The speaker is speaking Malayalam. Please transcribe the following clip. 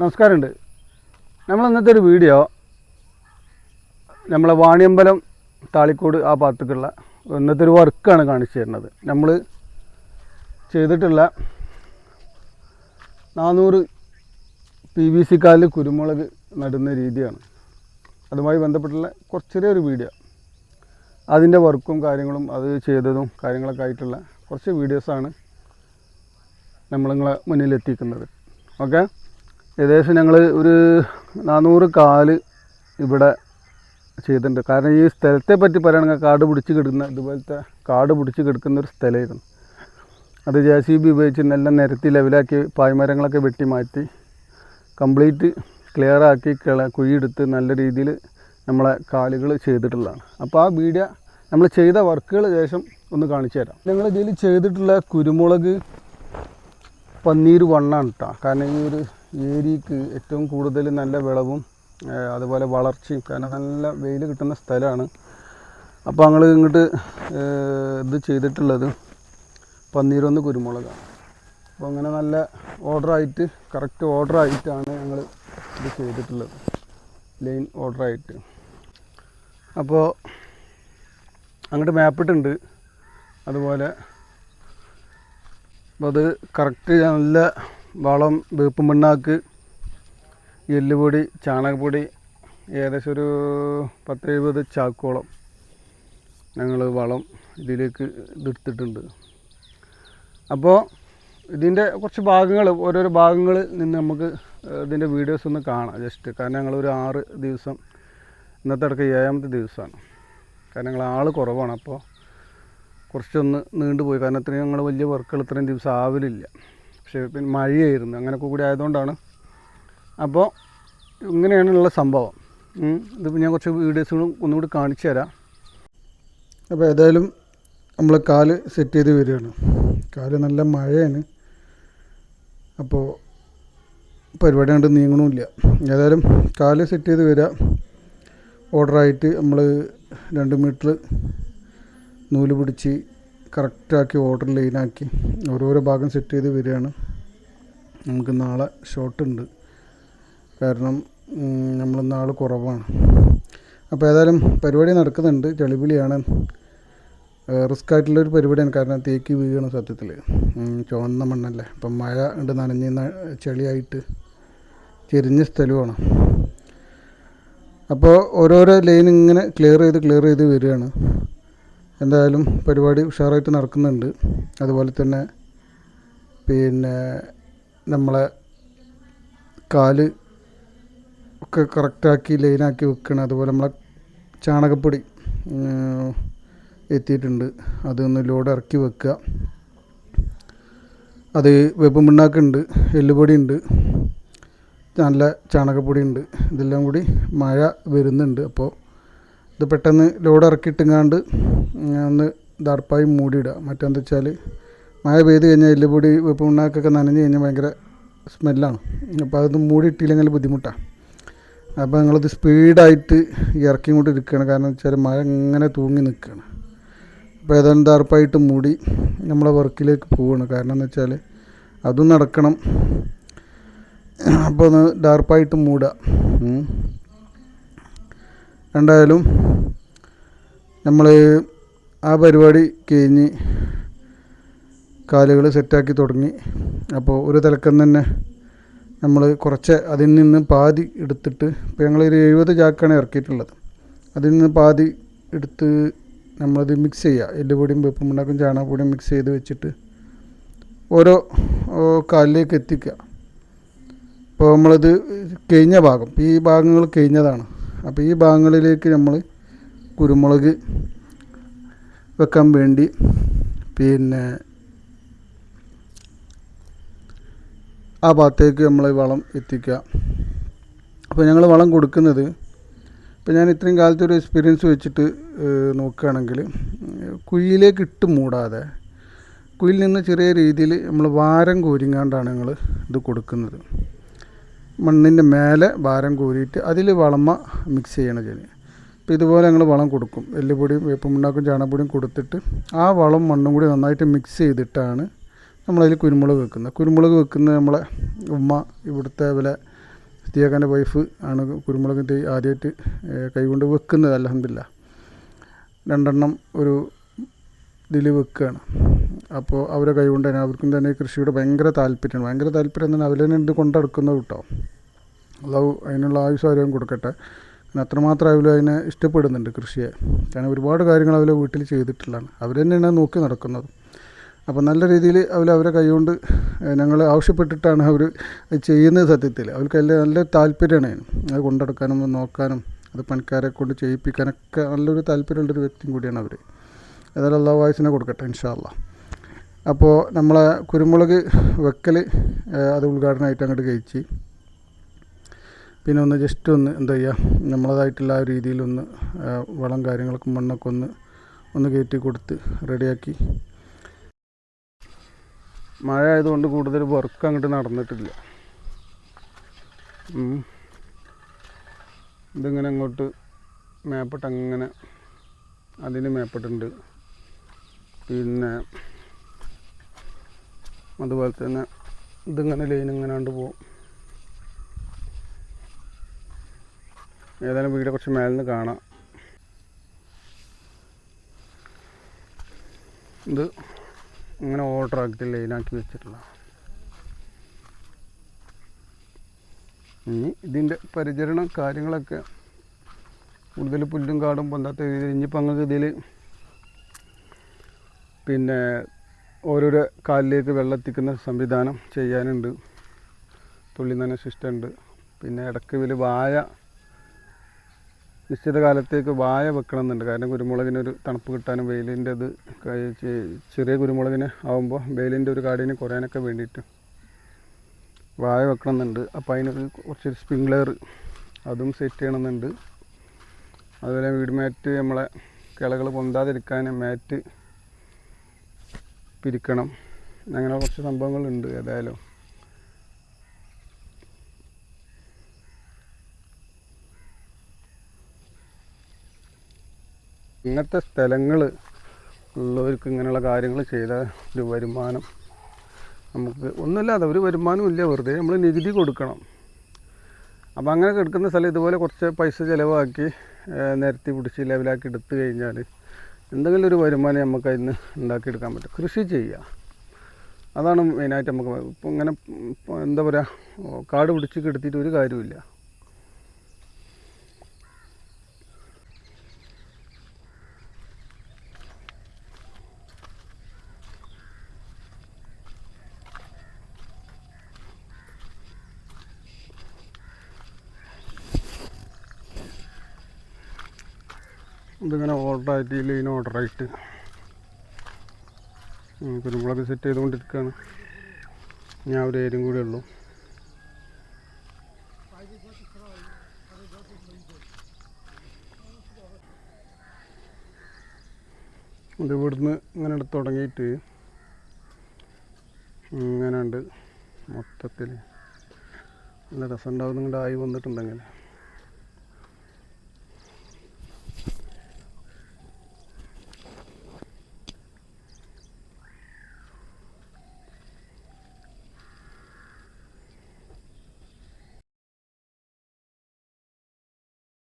നമസ്കാരമുണ്ട്. നമ്മൾ ഇന്നത്തെ ഒരു വീഡിയോ നമ്മളെ വാണിയമ്പലം താളിക്കോട് ആ ഭാഗത്തേക്കുള്ള ഇന്നത്തെ ഒരു വർക്കാണ് കാണിച്ചു തരുന്നത്. നമ്മൾ ചെയ്തിട്ടുള്ള നാനൂറ് പി വി സി കാലിൽ കുരുമുളക് നടുന്ന രീതിയാണ്. അതുമായി ബന്ധപ്പെട്ടുള്ള കുറച്ച് ചെറിയൊരു വീഡിയോ. അതിന്റെ വർക്കും കാര്യങ്ങളും അത് ചെയ്തതും കാര്യങ്ങളൊക്കെ ആയിട്ടുള്ള കുറച്ച് വീഡിയോസാണ് നമ്മളിങ്ങളെ മുന്നിലെത്തിക്കുന്നത്. ഓക്കെ? ഏകദേശം ഞങ്ങൾ ഒരു നാനൂറ് കാൽ ഇവിടെ ചെയ്തിട്ടുണ്ട്. കാരണം ഈ സ്ഥലത്തെ പറ്റി പറയുകയാണെങ്കിൽ കാട് പിടിച്ച് കിടക്കുന്ന ഇതുപോലത്തെ കാട് പിടിച്ച് കിടക്കുന്ന ഒരു സ്ഥലമായിരുന്നു. അത് ജെ സി ബി ഉപയോഗിച്ച് നല്ല നിരത്തി ലെവലാക്കി പായ്മരങ്ങളൊക്കെ വെട്ടി മാറ്റി കംപ്ലീറ്റ് ക്ലിയർ ആക്കി കിള കുഴിയെടുത്ത് നല്ല രീതിയിൽ നമ്മളെ കാലുകൾ ചെയ്തിട്ടുള്ളതാണ്. അപ്പോൾ ആ വീഡിയോ നമ്മൾ ചെയ്ത വർക്കുകൾ ശേഷം ഒന്ന് കാണിച്ചു തരാം. ഞങ്ങൾ ഇതിൽ ചെയ്തിട്ടുള്ള കുരുമുളക് പന്നീർ വണ്ണാണ് കേട്ടോ. കാരണം ഈ ഒരു ഏരിയക്ക് ഏറ്റവും കൂടുതൽ നല്ല വിളവും അതുപോലെ വളർച്ചയും കാരണം നല്ല വെയിൽ കിട്ടുന്ന സ്ഥലമാണ്. അപ്പോൾ ഞങ്ങൾ ഇങ്ങോട്ട് ഇത് ചെയ്തിട്ടുള്ളത് പന്നീരൊന്ന് കുരുമുളകാണ്. അപ്പോൾ അങ്ങനെ നല്ല ഓർഡറായിട്ട് കറക്റ്റ് ഓർഡറായിട്ടാണ് ഞങ്ങൾ ഇത് ചെയ്തിട്ടുള്ളത്. ലൈൻ ഓർഡറായിട്ട് അപ്പോൾ അങ്ങോട്ട് മാപ്പിട്ടുണ്ട് അതുപോലെ അപ്പോൾ അത് കറക്റ്റ് നല്ല വളം വേപ്പ് മണ്ണാക്ക് എല്ലുപൊടി ചാണകപ്പൊടി ഏകദേശം ഒരു പത്ത് എഴുപത് ചാക്കോളം ഞങ്ങൾ വളം ഇതിലേക്ക് ഇതെടുത്തിട്ടുണ്ട്. അപ്പോൾ ഇതിന്റെ കുറച്ച് ഭാഗങ്ങൾ ഓരോരോ ഭാഗങ്ങൾ നിന്ന് നമുക്ക് ഇതിന്റെ വീഡിയോസ് ഒന്ന് കാണാം ജസ്റ്റ്. കാരണം ഞങ്ങളൊരു ആറ് ദിവസം ഇന്നത്തെ അടക്കം ഏഴാമത്തെ ദിവസമാണ്. കാരണം ഞങ്ങൾ ആൾ കുറവാണ് അപ്പോൾ കുറച്ചൊന്ന് നീണ്ടുപോയി. കാരണം ഇത്രയും ഞങ്ങൾ വലിയ വർക്കുകൾ ഇത്രയും ദിവസം ആവലില്ല. പക്ഷേ പിന്നെ മഴയായിരുന്നു അങ്ങനെയൊക്കെ കൂടി ആയതുകൊണ്ടാണ്. അപ്പോൾ ഇങ്ങനെയാണുള്ള സംഭവം. ഇത് ഞാൻ കുറച്ച് വീഡിയോസുകളും ഒന്നുകൂടി കാണിച്ചു തരാം. അപ്പോൾ ഏതായാലും നമ്മൾ കാൽ സെറ്റ് ചെയ്ത് വരികയാണ്. കാൽ നല്ല മഴയാണ്. അപ്പോൾ പരിപാടി കണ്ട് നീങ്ങണമില്ല. ഏതായാലും കാൽ സെറ്റ് ചെയ്ത് വരിക. ഓർഡറായിട്ട് നമ്മൾ രണ്ട് മീറ്റർ നൂൽ പിടിച്ച് കറക്റ്റാക്കി ഓർഡർ ലൈനാക്കി ഓരോരോ ഭാഗം സെറ്റ് ചെയ്ത് വരികയാണ്. നമുക്ക് നാളെ ഷോട്ട് ഉണ്ട്. കാരണം നമ്മൾ നാൾ കുറവാണ്. അപ്പോൾ ഏതായാലും പരിപാടി നടക്കുന്നുണ്ട്. ചെളിപിളിയാണ് റിസ്ക് ആയിട്ടുള്ളൊരു പരിപാടിയാണ്. കാരണം തേക്ക് വീഴണം സത്യത്തിൽ ചുവന്ന മണ്ണല്ലേ. അപ്പം മഴ ഉണ്ട് നനഞ്ഞ് ചെളിയായിട്ട് ചെരിഞ്ഞ സ്ഥലമാണ്. അപ്പോൾ ഓരോരോ ലൈൻ ഇങ്ങനെ ക്ലിയർ ചെയ്ത് ക്ലിയർ ചെയ്ത് വരികയാണ്. എന്തായാലും പരിപാടി ഉഷാറായിട്ട് നടക്കുന്നുണ്ട്. അതുപോലെ തന്നെ പിന്നെ നമ്മളെ കാൽ ഒക്കെ കറക്റ്റാക്കി ലൈനാക്കി വെക്കണം. അതുപോലെ നമ്മളെ ചാണകപ്പൊടി എത്തിയിട്ടുണ്ട്. അതൊന്ന് ലോഡ് ഇറക്കി വെക്കുക അത് വേപ്പും പിണ്ണാക്കുണ്ട് എല്ലുപൊടി ഉണ്ട് നല്ല ചാണകപ്പൊടി ഉണ്ട് ഇതെല്ലാം കൂടി മഴ വരുന്നുണ്ട്. അപ്പോൾ ഇത് പെട്ടെന്ന് ലോഡ് ഇറക്കിയിട്ടുങ്ങാണ്ട് ഒന്ന് ദർപ്പായി മൂടിയിടുക. മറ്റെന്താ വെച്ചാൽ മഴ പെയ്ത് കഴിഞ്ഞാൽ എല്ലുപൊടി വെപ്പ് ഉണ്ണാക്കൊക്കെ നനഞ്ഞ് കഴിഞ്ഞാൽ ഭയങ്കര സ്മെല്ലാണ്. അപ്പോൾ അതൊന്ന് മൂടിയിട്ടില്ലെങ്കിൽ ബുദ്ധിമുട്ടാണ് അപ്പോൾ ഞങ്ങളിത് സ്പീഡായിട്ട് ഇറക്കി കൊണ്ട് ഇരിക്കുകയാണ് കാരണം വെച്ചാൽ മഴ ഇങ്ങനെ തൂങ്ങി നിൽക്കുകയാണ് അപ്പോൾ ഏതായാലും ദർപ്പായിട്ട് മൂടി നമ്മളെ വർക്കിലേക്ക് പോവുകയാണ് കാരണം എന്ന് വെച്ചാൽ അതും നടക്കണം. അപ്പോൾ ഒന്ന് ഡാർപ്പായിട്ട് മൂടുക. എന്തായാലും നമ്മൾ ആ പരിപാടി കഴിഞ്ഞ് കാലുകൾ സെറ്റാക്കി തുടങ്ങി. അപ്പോൾ ഒരു തലക്കം തന്നെ നമ്മൾ കുറച്ച് അതിൽ നിന്ന് പാതി എടുത്തിട്ട് ഇപ്പോൾ ഞങ്ങളൊരു എഴുപത് ചാക്കാണ് ഇറക്കിയിട്ടുള്ളത്. അതിൽ നിന്ന് പാതി എടുത്ത് നമ്മളത് മിക്സ് ചെയ്യുക എല്ലുപൊടിയും വെപ്പും ഉണ്ടാക്കും ചാണകപ്പൊടിയും മിക്സ് ചെയ്ത് വെച്ചിട്ട് ഓരോ കാലിലേക്ക് എത്തിക്കുക. അപ്പോൾ നമ്മളത് കഴിഞ്ഞ ഭാഗം. ഈ ഭാഗങ്ങൾ കഴിഞ്ഞതാണ്. അപ്പോൾ ഈ ഭാഗങ്ങളിലേക്ക് നമ്മൾ കുരുമുളക് വെക്കാൻ വേണ്ടി പിന്നെ ആ ഭാഗത്തേക്ക് നമ്മൾ വളം എത്തിക്കുക. അപ്പോൾ ഞങ്ങൾ വളം കൊടുക്കുന്നത് ഇപ്പോൾ ഞാൻ ഇത്രയും കാലത്തെ ഒരു എക്സ്പീരിയൻസ് വെച്ചിട്ട് നോക്കുകയാണെങ്കിൽ കുഴിയിലേക്ക് ഇട്ട് മൂടാതെ കുഴിയിൽ നിന്ന് ചെറിയ രീതിയിൽ നമ്മൾ വാരം കോരിങ്ങാണ്ടാണ് ഞങ്ങൾ ഇത് കൊടുക്കുന്നത്. മണ്ണിന്റെ മേലെ ഭാരം കോരിയിട്ട് അതിൽ വളമ മിക്സ് ചെയ്യണം ചെടി അപ്പോൾ ഇതുപോലെ ഞങ്ങൾ വളം കൊടുക്കും. എല്ലുപൊടിയും വേപ്പമുണ്ടാക്കും ചാണകപ്പൊടിയും കൊടുത്തിട്ട് ആ വളം മണ്ണും കൂടി നന്നായിട്ട് മിക്സ് ചെയ്തിട്ടാണ് നമ്മളതിൽ കുരുമുളക് വെക്കുന്നത്. കുരുമുളക് വെക്കുന്നത് നമ്മളെ ഉമ്മ ഇവിടുത്തെ വില സിയാക്കാന്റെ വൈഫ് ആണ് കുരുമുളക് ആദ്യമായിട്ട് കൈകൊണ്ട് വെക്കുന്നത് അലഹമില്ല രണ്ടെണ്ണം ഒരു ഇതിൽ വെക്കുകയാണ്. അപ്പോൾ അവരെ കൈകൊണ്ട് തന്നെ അവർക്കും തന്നെ കൃഷിയോട് ഭയങ്കര താല്പര്യമാണ്. ഭയങ്കര താല്പര്യം തന്നെ അവർ തന്നെ കൊണ്ടെടുക്കുന്നത് കേട്ടോ അതാവ് അതിനുള്ള ആയുസ് ആരോഗ്യം കൊടുക്കട്ടെ. പിന്നെ അത്രമാത്രം അവർ അതിനെ ഇഷ്ടപ്പെടുന്നുണ്ട് കൃഷിയെ. കാരണം ഒരുപാട് കാര്യങ്ങൾ അവർ വീട്ടിൽ ചെയ്തിട്ടുള്ളതാണ്. അവർ തന്നെയാണ് നോക്കി നടക്കുന്നത്. അപ്പോൾ നല്ല രീതിയിൽ അവർ അവരെ കൈകൊണ്ട് ഞങ്ങൾ ആവശ്യപ്പെട്ടിട്ടാണ് അവർ ചെയ്യുന്നത് സത്യത്തിൽ. അവർക്ക് നല്ല നല്ല താല്പര്യമാണ്. അത് കൊണ്ടെടുക്കാനും നോക്കാനും അത് പണിക്കാരെ കൊണ്ട് ചെയ്യിപ്പിക്കാനൊക്കെ നല്ലൊരു താല്പര്യമുള്ളൊരു വ്യക്തിയും കൂടിയാണ് അവർ ഏതായാലും അള്ളാഹ് വായിസിനെ കൊടുക്കട്ടെ ഇൻഷാല്ല അപ്പോൾ നമ്മളെ കുരുമുളക് വെക്കൽ അത് ഉദ്ഘാടനമായിട്ട് അങ്ങോട്ട് കഴിച്ച്. പിന്നെ ഒന്ന് ജസ്റ്റ് ഒന്ന് എന്താ ചെയ്യുക നമ്മളതായിട്ടുള്ള ആ രീതിയിലൊന്ന് വളം കാര്യങ്ങളൊക്കെ മണ്ണൊക്കെ ഒന്ന് ഒന്ന് കയറ്റി കൊടുത്ത് റെഡിയാക്കി. മഴ ആയതുകൊണ്ട് കൂടുതൽ വർക്ക് അങ്ങോട്ട് നടന്നിട്ടില്ല. ഇതിങ്ങനെ അങ്ങോട്ട് മേപ്പിട്ട് അങ്ങനെ അതിന് മേപ്പിട്ടുണ്ട്. പിന്നെ അതുപോലെ തന്നെ ഇതിങ്ങനെ ലൈൻ ഇങ്ങനെ കണ്ട് പോകും. ഏതായാലും വീട് കുറച്ച് മേലെ നിന്ന് കാണാം. ഇത് ഇങ്ങനെ ഓർഡർ ആക്കി ലൈനാക്കി വെച്ചിട്ടുള്ള ഇനി ഇതിന്റെ പരിചരണം കാര്യങ്ങളൊക്കെ കൂടുതൽ പുല്ലും കാടും പൊന്താത്ത രീതിയിൽ ഇനിയിപ്പോൾ അങ്ങക്ക് ഇതിൽ പിന്നെ ഓരോരോ കാലിലേക്ക് വെള്ളം എത്തിക്കുന്ന സംവിധാനം ചെയ്യാനുണ്ട്. തുള്ളി നന ഉണ്ട് പിന്നെ ഇടയ്ക്ക് ഇതിൽ വായ നിശ്ചിത കാലത്തേക്ക് വായ വെക്കണം എന്നുണ്ട് കാരണം കുരുമുളകിനൊരു തണുപ്പ് കിട്ടാനും വെയിലിന്റെ ഇത് ചെറിയ കുരുമുളകിന് ആകുമ്പോൾ വെയിലിന്റെ ഒരു കാടിന് കുറയാനൊക്കെ വേണ്ടിയിട്ട് വായ വെക്കണം എന്നുണ്ട് അപ്പോൾ അതിനൊരു കുറച്ച് സ്പ്രിംഗ്ലർ അതും സെറ്റ് ചെയ്യണമെന്നുണ്ട്. അതുപോലെ വീട് മാറ്റ് നമ്മളെ കിളകൾ പൊന്താതിരിക്കാൻ മാറ്റ് പിരിക്കണം. അങ്ങനെ കുറച്ച് സംഭവങ്ങളുണ്ട് ഏതായാലും. ഇങ്ങനത്തെ സ്ഥലങ്ങൾ ഉള്ളവർക്ക് ഇങ്ങനെയുള്ള കാര്യങ്ങൾ ചെയ്ത ഒരു വരുമാനം നമുക്ക് ഒന്നുമില്ലാതെ ഒരു വരുമാനവും ഇല്ല. വെറുതെ നമ്മൾ നികുതി കൊടുക്കണം. അപ്പോൾ അങ്ങനെ കിടക്കുന്ന സ്ഥലം ഇതുപോലെ കുറച്ച് പൈസ ചിലവാക്കി നിരത്തി പിടിച്ച് ലെവലാക്കി എടുത്തു കഴിഞ്ഞാൽ എന്തെങ്കിലും ഒരു വരുമാനം നമുക്ക് അതിന് ഉണ്ടാക്കിയെടുക്കാൻ പറ്റും. കൃഷി ചെയ്യുക. അതാണ് മെയിനായിട്ട് നമുക്ക് ഇപ്പം ഇങ്ങനെ എന്താ പറയുക കാട് പിടിച്ച് കെടുത്തിയിട്ട് ഒരു കാര്യമില്ല ഇതിങ്ങനെ ഓർഡറായിട്ട് ലൈൻ ഓർഡറായിട്ട് കുരുമുളക് സെറ്റ് ചെയ്തുകൊണ്ടിരിക്കുകയാണ്. ഞാൻ ഒരു ഏരും കൂടെ ഉള്ളൂ. അത് ഇവിടുന്ന് ഇങ്ങനെ എടുത്ത് തുടങ്ങിയിട്ട് ഇങ്ങനെ ഉണ്ട് മൊത്തത്തിൽ നല്ല രസം ഉണ്ടാവും നിങ്ങളുടെ ആയി വന്നിട്ടുണ്ടെങ്കിൽ.